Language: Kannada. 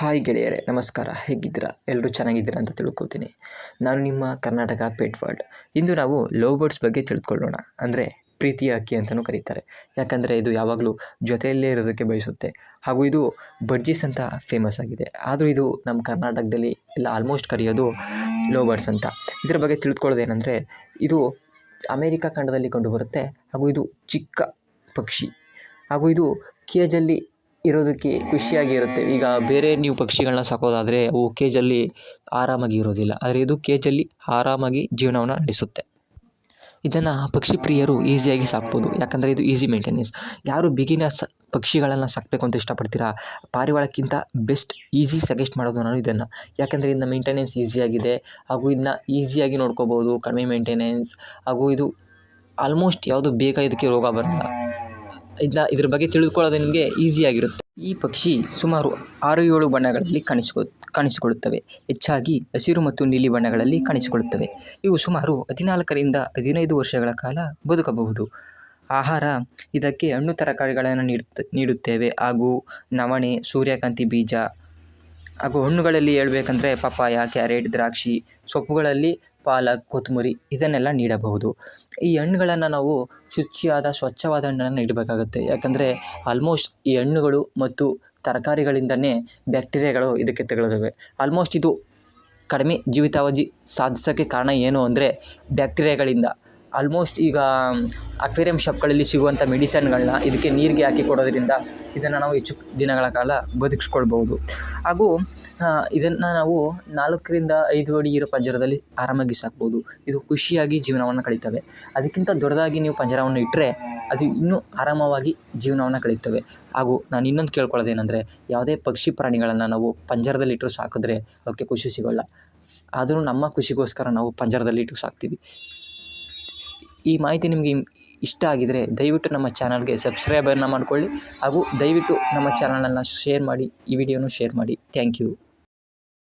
ಹಾಯ್ ಗೆಳೆಯರೆ, ನಮಸ್ಕಾರ. ಹೇಗಿದ್ದೀರಾ? ಎಲ್ಲರೂ ಚೆನ್ನಾಗಿದ್ದೀರಾ ಅಂತ ತಿಳ್ಕೊತೀನಿ. ನಾನು ನಿಮ್ಮ ಕರ್ನಾಟಕ ಪೆಟ್ ವರ್ಲ್ಡ್ ಇಂದು ನಾವು ಲವ್ ಬರ್ಡ್ಸ್ ಬಗ್ಗೆ ತಿಳ್ಕೊಳ್ಳೋಣ. ಅಂದರೆ ಪ್ರೀತಿಯ ಹಕ್ಕಿ ಅಂತಲೂ ಕರೀತಾರೆ. ಯಾಕಂದರೆ ಇದು ಯಾವಾಗಲೂ ಜೊತೆಯಲ್ಲೇ ಇರೋದಕ್ಕೆ ಬಯಸುತ್ತೆ. ಹಾಗೂ ಇದು ಬಡ್ಜಿಸ್ ಅಂತ ಫೇಮಸ್ ಆಗಿದೆ. ಆದರೂ ಇದು ನಮ್ಮ ಕರ್ನಾಟಕದಲ್ಲಿ ಎಲ್ಲ ಆಲ್ಮೋಸ್ಟ್ ಕರೆಯೋದು ಲವ್ ಬರ್ಡ್ಸ್ ಅಂತ. ಇದರ ಬಗ್ಗೆ ತಿಳ್ಕೊಳ್ಳೋದೇನೆಂದರೆ, ಇದು ಅಮೇರಿಕಾ ಖಂಡದಲ್ಲಿ ಕಂಡುಬರುತ್ತೆ ಹಾಗೂ ಇದು ಚಿಕ್ಕ ಪಕ್ಷಿ. ಹಾಗೂ ಇದು ಕೇಜಲ್ಲಿ ಇರೋದಕ್ಕೆ ಖುಷಿಯಾಗಿ ಇರುತ್ತೆ ಈಗ ಬೇರೆ ನೀವು ಪಕ್ಷಿಗಳನ್ನ ಸಾಕೋದಾದರೆ ಅವು ಕೇಜಲ್ಲಿ ಆರಾಮಾಗಿ ಇರೋದಿಲ್ಲ. ಆದರೆ ಇದು ಕೇಜಲ್ಲಿ ಆರಾಮಾಗಿ ಜೀವನವನ್ನು ನಡೆಸುತ್ತೆ. ಇದನ್ನು ಪಕ್ಷಿ ಪ್ರಿಯರು ಈಸಿಯಾಗಿ ಸಾಕ್ಬೋದು. ಯಾಕಂದರೆ ಇದು ಈಸಿ ಮೇಂಟೆನೆನ್ಸ್. ಯಾರು ಬಿಗಿನರ್ಸ್ ಪಕ್ಷಿಗಳನ್ನು ಸಾಕಬೇಕು ಅಂತ ಇಷ್ಟಪಡ್ತೀರಾ? ಪಾರಿವಾಳಕ್ಕಿಂತ ಬೆಸ್ಟ್, ಈಸಿ ಸಜೆಸ್ಟ್ ಮಾಡೋದು ನಾನು ಇದನ್ನು. ಯಾಕಂದರೆ ಇದನ್ನ ಮೇಂಟೆನೆನ್ಸ್ ಈಸಿಯಾಗಿದೆ. ಹಾಗೂ ಇದನ್ನ ಈಸಿಯಾಗಿ ನೋಡ್ಕೋಬೋದು, ಕಡಿಮೆ ಮೇಂಟೆನೆನ್ಸ್. ಹಾಗೂ ಇದು ಆಲ್ಮೋಸ್ಟ್ ಯಾವುದು ಬೇಗ ಇದಕ್ಕೆ ರೋಗ ಬರಲ್ಲ. ಇದನ್ನ ಇದ್ರ ಬಗ್ಗೆ ತಿಳಿದುಕೊಳ್ಳೋದು ನಿಮಗೆ ಈಸಿಯಾಗಿರುತ್ತೆ ಈ ಪಕ್ಷಿ ಸುಮಾರು ಆರು ಏಳು ಬಣ್ಣಗಳಲ್ಲಿ ಕಾಣಿಸಿಕೊ, ಕಾಣಿಸಿಕೊಳ್ಳುತ್ತವೆ. ಹೆಚ್ಚಾಗಿ ಹಸಿರು ಮತ್ತು ನೀಲಿ ಬಣ್ಣಗಳಲ್ಲಿ ಕಾಣಿಸಿಕೊಳ್ಳುತ್ತವೆ. ಇವು ಸುಮಾರು ಹದಿನಾಲ್ಕರಿಂದ ಹದಿನೈದು ವರ್ಷಗಳ ಕಾಲ ಬದುಕಬಹುದು. ಆಹಾರ ಇದಕ್ಕೆ ಹಣ್ಣು ತರಕಾರಿಗಳನ್ನು ನೀಡುತ್ತ ನೀಡುತ್ತೇವೆ. ಹಾಗೂ ನವಣೆ, ಸೂರ್ಯಕಾಂತಿ ಬೀಜ ಹಾಗೂ ಹಣ್ಣುಗಳಲ್ಲಿ ಹೇಳ್ಬೇಕಂದ್ರೆ ಪಪ್ಪಾಯ, ಕ್ಯಾರೆಟ್, ದ್ರಾಕ್ಷಿ, ಸೊಪ್ಪುಗಳಲ್ಲಿ ಪಾಲಕ್, ಕೊತ್ತಂಬರಿ ಇದನ್ನೆಲ್ಲ ನೀಡಬಹುದು. ಈ ಹಣ್ಣುಗಳನ್ನು ನಾವು ಶುಚಿಯಾದ, ಸ್ವಚ್ಛವಾದ ಹಣ್ಣನ್ನು ನೀಡಬೇಕಾಗುತ್ತೆ. ಯಾಕಂದರೆ ಆಲ್ಮೋಸ್ಟ್ ಈ ಹಣ್ಣುಗಳು ಮತ್ತು ತರಕಾರಿಗಳಿಂದನೇ ಬ್ಯಾಕ್ಟೀರಿಯಾಗಳು ಇದಕ್ಕೆ ತಗುಲಿದಾವೆ ಆಲ್ಮೋಸ್ಟ್ ಇದು ಕಡಿಮೆ ಜೀವಿತಾವಧಿ ಸಾಧಿಸೋಕ್ಕೆ ಕಾರಣ ಏನು ಅಂದರೆ ಬ್ಯಾಕ್ಟೀರಿಯಾಗಳಿಂದ ಆಲ್ಮೋಸ್ಟ್ ಈಗ ಅಕ್ವೇರಿಯಂ ಶಾಪ್ಗಳಲ್ಲಿ ಸಿಗುವಂಥ ಮೆಡಿಸನ್ಗಳನ್ನ ಇದಕ್ಕೆ ನೀರಿಗೆ ಹಾಕಿ ಕೊಡೋದ್ರಿಂದ ಇದನ್ನು ನಾವು ಹೆಚ್ಚು ದಿನಗಳ ಕಾಲ ಬದುಕಿಸ್ಕೊಳ್ಬೋದು ಹಾಗೂ ಇದನ್ನು ನಾವು ನಾಲ್ಕರಿಂದ ಐದು ಅಡಿ ಇರೋ ಪಂಜರದಲ್ಲಿ ಆರಾಮಾಗಿ ಸಾಕ್ಬೋದು. ಇದು ಖುಷಿಯಾಗಿ ಜೀವನವನ್ನು ಕಳೀತವೆ. ಅದಕ್ಕಿಂತ ದೊಡ್ಡದಾಗಿ ನೀವು ಪಂಜರವನ್ನು ಇಟ್ಟರೆ ಅದು ಇನ್ನೂ ಆರಾಮವಾಗಿ ಜೀವನವನ್ನು ಕಳೀತವೆ. ಹಾಗೂ ನಾನು ಇನ್ನೊಂದು ಕೇಳ್ಕೊಳ್ಳೋದೇನೆಂದರೆ, ಯಾವುದೇ ಪಕ್ಷಿ ಪ್ರಾಣಿಗಳನ್ನು ನಾವು ಪಂಜರದಲ್ಲಿಟ್ಟರೂ ಸಾಕಿದ್ರೆ ಅವಕ್ಕೆ ಖುಷಿ ಸಿಗೋಲ್ಲ. ಆದರೂ ನಮ್ಮ ಖುಷಿಗೋಸ್ಕರ ನಾವು ಪಂಜರದಲ್ಲಿಟ್ಟು ಸಾಕ್ತೀವಿ. ಈ ಮಾಹಿತಿ ನಿಮಗೆ ಇಷ್ಟ ಆಗಿದ್ದರೆ ದಯವಿಟ್ಟು ನಮ್ಮ ಚಾನಲ್ಗೆ ಸಬ್ಸ್ಕ್ರೈಬನ್ನು ಮಾಡಿಕೊಳ್ಳಿ ಹಾಗೂ ದಯವಿಟ್ಟು ನಮ್ಮ ಚಾನಲನ್ನು ಶೇರ್ ಮಾಡಿ ಈ ವಿಡಿಯೋನು ಶೇರ್ ಮಾಡಿ. Thank you.